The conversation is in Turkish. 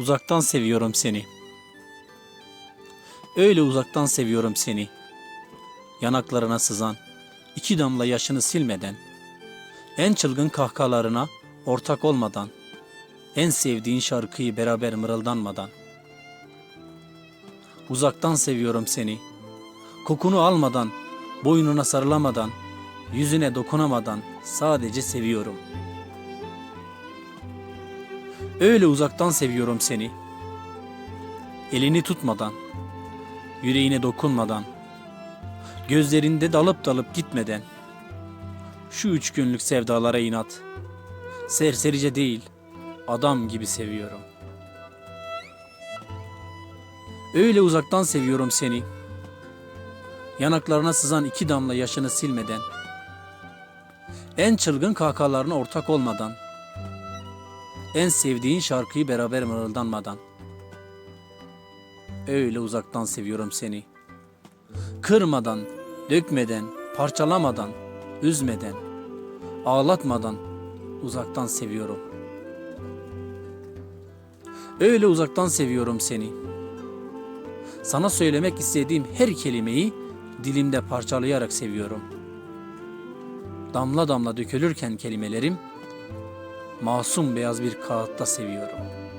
Uzaktan seviyorum seni. Öyle uzaktan seviyorum seni. Yanaklarına sızan iki damla yaşını silmeden, en çılgın kahkahalarına ortak olmadan, en sevdiğin şarkıyı beraber mırıldanmadan. Uzaktan seviyorum seni. Kokunu almadan, boynuna sarılamadan, yüzüne dokunamadan sadece seviyorum. Öyle uzaktan seviyorum seni. Elini tutmadan, yüreğine dokunmadan, gözlerinde dalıp dalıp gitmeden, şu üç günlük sevdalara inat, serserice değil, adam gibi seviyorum. Öyle uzaktan seviyorum seni. Yanaklarına sızan iki damla yaşını silmeden, en çılgın kahkahalarına ortak olmadan, en sevdiğin şarkıyı beraber mırıldanmadan. Öyle uzaktan seviyorum seni. Kırmadan, dökmeden, parçalamadan, üzmeden, ağlatmadan uzaktan seviyorum. Öyle uzaktan seviyorum seni. Sana söylemek istediğim her kelimeyi dilimde parçalayarak seviyorum. Damla damla dökülürken kelimelerim masum beyaz bir kağıtta seviyorum.''